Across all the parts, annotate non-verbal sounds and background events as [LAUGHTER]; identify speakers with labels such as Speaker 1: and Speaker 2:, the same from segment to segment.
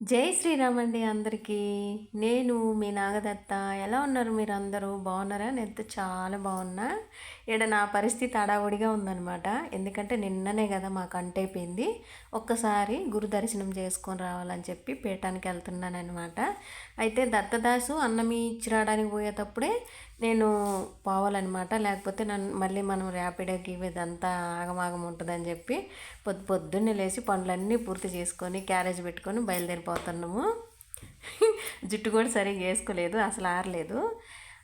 Speaker 1: జై శ్రీరామ్ అండి అందరికీ. నేను మీ నాగదత్త. ఎలా ఉన్నారు మీరు అందరూ బాగున్నారా? నేనైతే చాలా బాగున్నా. ఇక్కడ నా పరిస్థితి అడావుడిగా ఉందనమాట ఎందుకంటే నిన్ననే కదా మాకు అంటైపోయింది ఒక్కసారి గురు దర్శనం చేసుకొని రావాలని చెప్పి పీఠానికి వెళ్తున్నాను అనమాట అయితే దత్తదాసు అన్నం ఇచ్చి రావడానికి పోయేటప్పుడే నేను పోవాలన్నమాట. లేకపోతే నన్ను మళ్ళీ మనం ర్యాపిడోకి ఇదంతా ఆగమాగం ఉంటుందని చెప్పి పొద్దు పొద్దున్నే లేచి పనులన్నీ పూర్తి చేసుకొని క్యారేజ్ పెట్టుకొని బయలుదేరిపోతున్నాము. [LAUGHS] జుట్టు కూడా సరిగ్గా వేసుకోలేదు అసలు ఆరలేదు.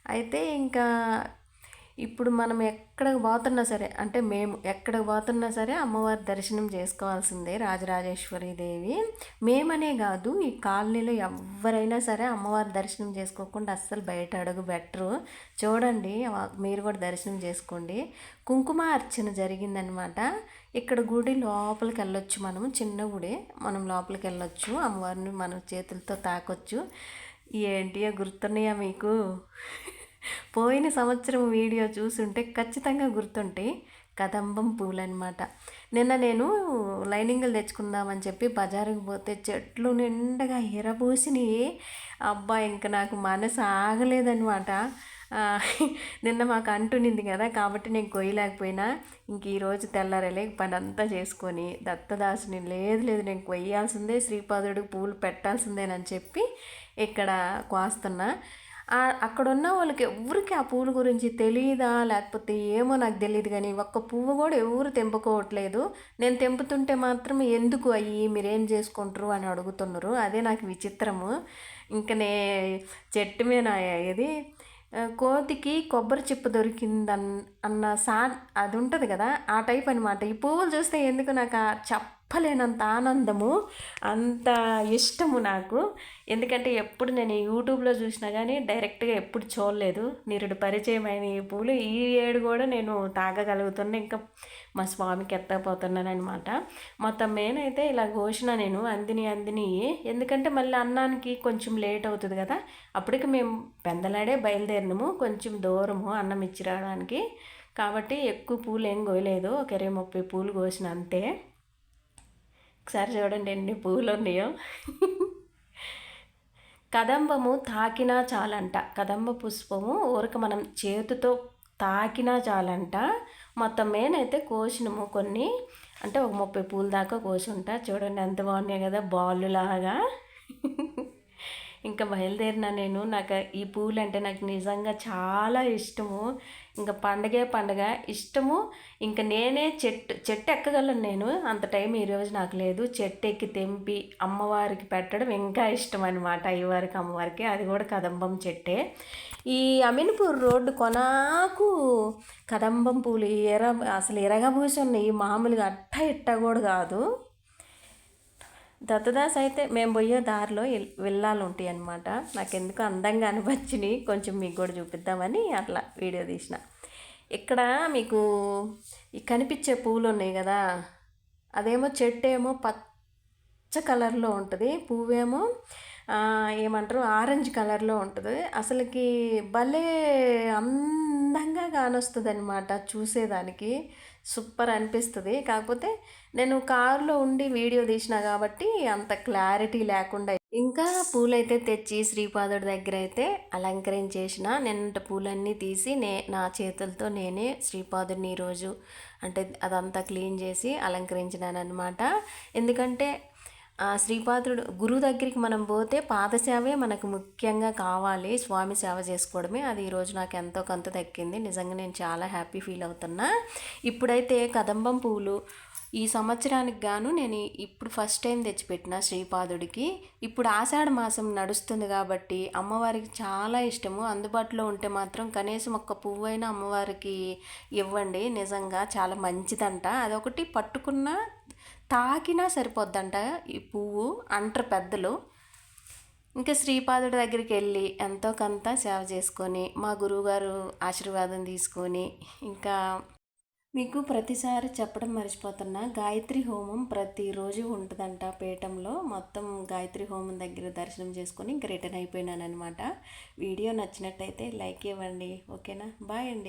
Speaker 1: అయితే ఇంకా ఇప్పుడు మనం ఎక్కడికి పోతున్నా సరే అంటే మేము ఎక్కడికి పోతున్నా సరే అమ్మవారి దర్శనం చేసుకోవాల్సిందే రాజరాజేశ్వరి దేవి. మేమనే కాదు ఈ కాలనీలో ఎవరైనా సరే అమ్మవారి దర్శనం చేసుకోకుండా అస్సలు బయట అడుగు బెటరు చూడండి మీరు కూడా దర్శనం చేసుకోండి. కుంకుమ అర్చన జరిగిందనమాట. ఇక్కడ గుడి లోపలికి వెళ్ళొచ్చు మనం చిన్న గుడి. మనం లోపలికి వెళ్ళొచ్చు అమ్మవారిని మన చేతులతో తాకొచ్చు. ఏంటియో గుర్తున్నాయా మీకు? పోయిన సంవత్సరం వీడియో చూసుంటే ఖచ్చితంగా గుర్తుంటే కదంబం పూలు అనమాట నిన్న నేను లైనింగ్లు తెచ్చుకుందామని చెప్పి బజారుకి పోతే చెట్లు నిండగా ఎరబోసినాయి. అబ్బా ఇంకా నాకు మనసు ఆగలేదనమాట నిన్న మాకు అంటునింది కదా కాబట్టి నేను కొయ్యలేకపోయినా. ఇంక ఈరోజు తెల్లారలే పని అంతా చేసుకొని దత్తదాసుని లేదు లేదు నేను కొయ్యాల్సిందే శ్రీపాదుడికి పూలు పెట్టాల్సిందేనని చెప్పి ఇక్కడ కోస్తున్నా. అక్కడ ఉన్న వాళ్ళకి ఎవరికి ఆ పూల గురించి తెలియదా లేకపోతే ఏమో నాకు తెలియదు కానీ ఒక్క పువ్వు కూడా ఎవరు తెంపుకోవట్లేదు. నేను తెంపుతుంటే మాత్రం ఎందుకు అయ్యి మీరేం చేసుకుంటారు అని అడుగుతున్నారు. అదే నాకు విచిత్రము. ఇంకనే చెట్టు మీద ఇది కోతికి కొబ్బరి చిప్ప దొరికిందన్ అన్న సా అది ఉంటుంది కదా? ఆ టైప్ అనమాట ఈ పువ్వులు చూస్తే ఎందుకు నాకు ఆ చప్ప చెప్పలేనంత ఆనందము అంత ఇష్టము నాకు. ఎందుకంటే ఎప్పుడు నేను యూట్యూబ్లో చూసినా కానీ డైరెక్ట్గా ఎప్పుడు చూడలేదు. నిరుడు పరిచయమైన ఈ పూలు ఈ ఏడు కూడా నేను తాగగలుగుతున్నా. ఇంకా మా స్వామికి ఎత్తకపోతున్నాను అనమాట మొత్తం మెయిన్ అయితే ఇలా ఘోషణ నేను అందిని అందిని. ఎందుకంటే మళ్ళీ అన్నానికి కొంచెం లేట్ అవుతుంది కదా. అప్పటికి మేము పెందలాడే బయలుదేరినాము కొంచెం దూరము అన్నం ఇచ్చి రావడానికి కాబట్టి ఎక్కువ పూలు ఏం కోయలేదు. ఒక ఇరవై ముప్పై పూలు కోసిన అంతే. ఒకసారి చూడండి ఎన్ని పువ్వులు ఉన్నాయో. కదంబము తాకినా చాలంట. కదంబ పుష్పము ఊరక మనం చేతితో తాకినా చాలంట. మొత్తం మేనైతే కోసినము. కొన్ని అంటే ఒక ముప్పై పూల దాకా కోసి ఉంటా. చూడండి ఎంత బాగున్నాయి కదా బాలు లాగా ఇంకా బయలుదేరిన నేను. నాకు ఈ పూలు అంటే నాకు నిజంగా చాలా ఇష్టము. ఇంకా పండగే పండగ. ఇష్టము. ఇంకా నేనే చెట్టు చెట్టు ఎక్కగలను నేను. అంత టైం ఈరోజు నాకు లేదు. చెట్టు ఎక్కి తెంపి అమ్మవారికి పెట్టడం ఇంకా ఇష్టం అనమాట అయ్యవారికి అమ్మవారికి. అది కూడా కదంబం చెట్టే. ఈ అమీన్పూర్ రోడ్డు కొనాకు కదంబం పూలు ఎర అసలు ఎరగబూసి ఉన్నాయి. మామూలుగా అట్ట ఇట్ట కూడా కాదు. దత్తదాస్ అయితే మేము పోయే దారిలో వెళ్ళాలి ఉంటాయి అనమాట నాకు ఎందుకు అందంగా అనిపించినాయి. కొంచెం మీకు కూడా చూపిద్దామని అట్లా వీడియో తీసిన. ఇక్కడ మీకు ఈ కనిపించే పువ్వులు ఉన్నాయి కదా అదేమో చెట్టు ఏమో పచ్చ కలర్లో ఉంటుంది. పువ్వేమో ఏమంటారు ఆరెంజ్ కలర్లో ఉంటుంది. అసలుకి భలే అందంగా కానొస్తుంది అనమాట చూసేదానికి. సూపర్ అనిపిస్తుంది. కాకపోతే నేను కారులో ఉండి వీడియో తీసిన కాబట్టి అంత క్లారిటీ లేకుండా ఇంకా పూలైతే తెచ్చి శ్రీపాదుడి దగ్గర అయితే అలంకరించేసిన నిన్నటి పూలన్నీ తీసి నే నా చేతులతో నేనే శ్రీపాదుడిని ఈరోజు అంటే అదంతా క్లీన్ చేసి అలంకరించినాను అనమాట ఎందుకంటే శ్రీపాత్రుడు గురువు దగ్గరికి మనం పోతే పాదసేవే మనకు ముఖ్యంగా కావాలి. స్వామి సేవ చేసుకోవడమే. అది ఈరోజు నాకు ఎంతో కొంత దక్కింది. నిజంగా నేను చాలా హ్యాపీ ఫీల్ అవుతున్నా. ఇప్పుడైతే కదంబం పువ్వులు ఈ సంవత్సరానికి గాను నేను ఇప్పుడు ఫస్ట్ టైం తెచ్చిపెట్టిన శ్రీపాదుడికి. ఇప్పుడు ఆషాఢ మాసం నడుస్తుంది కాబట్టి అమ్మవారికి చాలా ఇష్టము. అందుబాటులో ఉంటే మాత్రం కనీసం ఒక్క పువ్వైనా అమ్మవారికి ఇవ్వండి. నిజంగా చాలా మంచిదంట. అదొకటి పట్టుకున్న తాకినా సరిపోద్దంట ఈ పువ్వు అంటారు పెద్దలు. ఇంకా శ్రీపాదుడి దగ్గరికి వెళ్ళి ఎంతో కొంత సేవ చేసుకొని మా గురువుగారు ఆశీర్వాదం తీసుకొని ఇంకా మీకు ప్రతిసారి చెప్పడం మర్చిపోతున్నా గాయత్రి హోమం ప్రతిరోజు ఉంటుందంట పీఠంలో. మొత్తం గాయత్రి హోమం దగ్గర దర్శనం చేసుకొని ఇంక రిటర్న్ అయిపోయినాను అనమాట వీడియో నచ్చినట్టయితే లైక్ ఇవ్వండి. ఓకేనా? బాయ్ అండి.